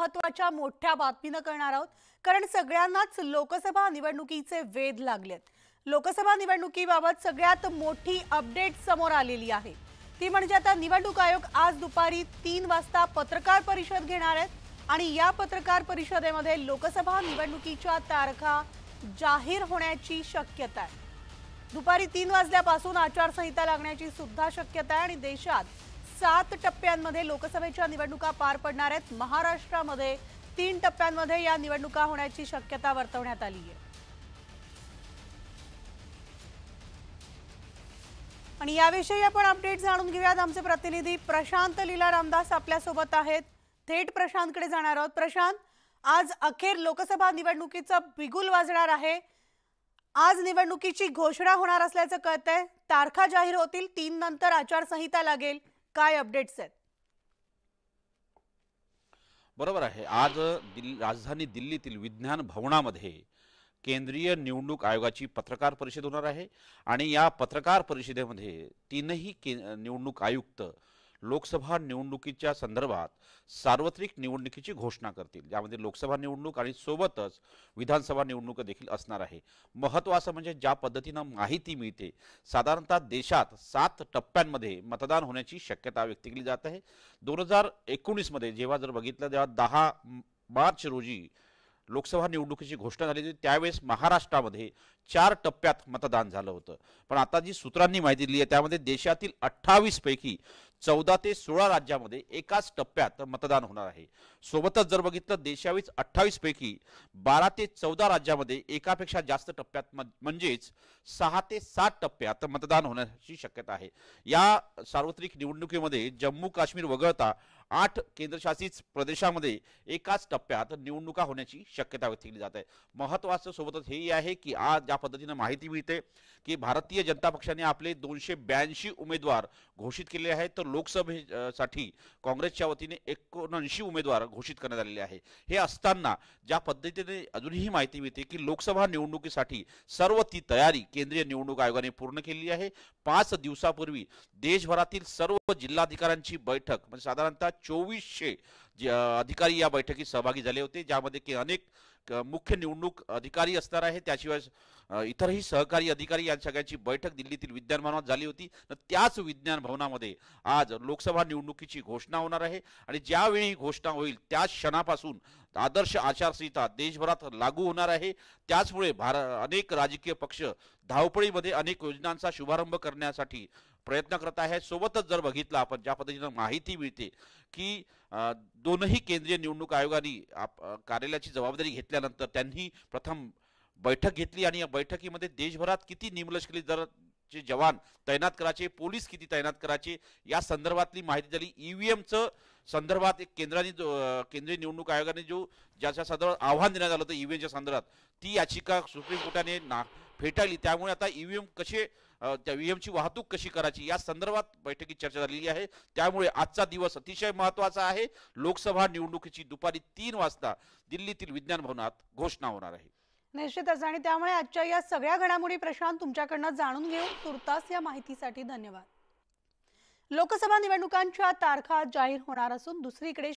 महत्त्वाच्या मोठ्या बातमीनं करणार आहोत. कारण सगळ्यांनाच लोकसभा निवडणुकीचे वेध लागलेत लोकसभा निवडणुकीबाबत सगळ्यात मोठी अपडेट समोर आलेली आहे. ती म्हणजे आता निवडणूक आयोग आज दुपारी तीन वाजता पत्रकार परिषद घेणार आहेत आणि या पत्रकार परिषदेमध्ये लोकसभा निवडणुकीच्या तारखा जाहीर होण्याची शक्यता आहे. दुपारी तीन वाजल्यापासून आचारसंहिता लागण्याची सुद्धा शक्यता आहे आणि देशात सात टप्प्यांमध्ये लोकसभेच्या निवडणुका पार पडणार आहेत. महाराष्ट्रामध्ये तीन टप्प्यांमध्ये या निवडणुका होण्याची शक्यता वर्तवण्यात आली आहे. आणि याविषयी आपण अपडेट जाणून घेऊयात. आमचे प्रतिनिधी प्रशांत लीला रामदास आपल्यासोबत आहेत. थेट प्रशांतकडे जाणार आहोत. प्रशांत आज अखेर लोकसभा निवडणुकीचं बिगुल वाजणार आहे. आज निवडणुकीची घोषणा होणार असल्याचं कळतंय. तारखा जाहीर होतील. तीन नंतर आचारसंहिता लागेल. काय अपडेट्स आहेत? बरोबर आहे. आज दिल्ली राजधानी दिल्लीतील विज्ञान भवनामध्ये केंद्रीय निवडणूक आयोगाची पत्रकार परिषद होणार आहे आणि या पत्रकार परिषदेमध्ये तीनही के निवडणूक आयुक्त लोकसभा निवडणुकीच्या संदर्भात सार्वत्रिक निवडणुकीची घोषणा करतील. ज्यामध्ये लोकसभा निवडणूक आणि सोबतच विधानसभा निवडणूक देखील असणार आहे. महत्त्वाचं म्हणजे ज्या पद्धतीनं माहिती मिळते साधारणतः देशात सात टप्प्यांमध्ये मतदान होण्याची शक्यता व्यक्त केली जात आहे. दोन हजार एकोणीसमध्ये जेव्हा जर बघितलं तेव्हा दहा मार्च रोजी लोकसभा निवडणुकीची घोषणा झाली होती. त्यावेळेस महाराष्ट्रामध्ये चार टप्प्यात मतदान झालं होतं. पण आता जी सूत्रांनी माहिती दिली आहे त्यामध्ये देशातील अठ्ठावीसपैकी चौदा ते सोळा राज्यामध्ये एकाच टप्प्यात मतदान होणार आहे. सोबतच जर बघितलं देशावीस अठ्ठावीस पैकी बारा ते चौदा राज्यामध्ये एकापेक्षा जास्त टप्प्यात म्हणजेच सहा ते सात टप्प्यात मतदान होण्याची शक्यता आहे. या सार्वत्रिक निवडणुकीमध्ये जम्मू काश्मीर वगळता आठ केंद्रशासित प्रदेशामध्ये एकाच टप्प्यात निवडणुका होण्याची शक्यता व्यक्त केली जात आहे. महत्वाचं सोबतच हेही आहे की आज ज्या पद्धतीनं माहिती मिळते की भारतीय जनता पक्षाने आपले दोनशे ब्याऐंशी उमेदवार घोषित केले आहेत तर लोकसभेसाठी काँग्रेसच्या वतीने एकोणऐंशी उमेदवार घोषित करण्यात आलेले आहे. हे असताना ज्या पद्धतीने अजूनही माहिती मिळते की लोकसभा निवडणुकीसाठी सर्व ती तयारी केंद्रीय निवडणूक आयोगाने पूर्ण केली आहे. पाच दिवसापूर्वी देशभरातील सर्व जिल्हाधिकाऱ्यांची बैठक म्हणजे साधारणतः चोवीसशे अधिकारी या बैठकीत सहभागी झाले होते ज्यामध्ये की अनेक मुख्य निवडणूक अधिकारी असणार आहे. त्याशिवाय इतरही सहकारी अधिकारी या सगळ्यांची बैठक दिल्लीतील विज्ञान भवनात झाली होती. तर त्याच विज्ञान भवनामध्ये आज लोकसभा निवडणुकीची घोषणा होणार आहे. आणि ज्यावेळी घोषणा होईल त्याच क्षणापासून आदर्श आचारसंहिता देशभरात लागू होणार आहे. त्याचमुळे भार अनेक राजकीय पक्ष धावपळीमध्ये अनेक योजनांचा शुभारंभ करण्यासाठी प्रयत्न करत आहे. सोबतच जर बघितलं आपण ज्या पद्धतीनं माहिती मिळते की दोनही केंद्रीय निवडणूक आयोगाने कार्यालयाची जबाबदारी घेतल्यानंतर त्यांनी प्रथम बैठक घेतली आणि या बैठकीमध्ये देशभरात किती निमलष्करी चे जवान तैनात करायचे पोलीस किती तैनात करायचे या संदर्भातली माहिती झाली ईव्हीएमचं संदर्भात एक केंद्राने जो केंद्रीय निवडणूक आयोगाने जो ज्याच्या संदर्भात आव्हान देण्यात आलं होतं ईव्हीएमच्या संदर्भात ती याचिका सुप्रीम कोर्टाने ना फेटाळली. त्यामुळे आता ईव्हीएम कसे त्या ईव्हीएमची वाहतूक कशी करायची या संदर्भात बैठकीत चर्चा झालेली आहे. त्यामुळे आजचा दिवस अतिशय महत्त्वाचा आहे. लोकसभा निवडणुकीची दुपारी तीन वाजता दिल्लीतील विज्ञान भवनात घोषणा होणार आहे. निश्चितच. आणि त्यामुळे आजच्या या सगळ्या घडामोडी प्रशांत तुमच्याकडनं जाणून घेऊ. तुर्तास या माहितीसाठी धन्यवाद. लोकसभा निवडणुकांच्या तारखा जाहीर होणार असून दुसरीकडे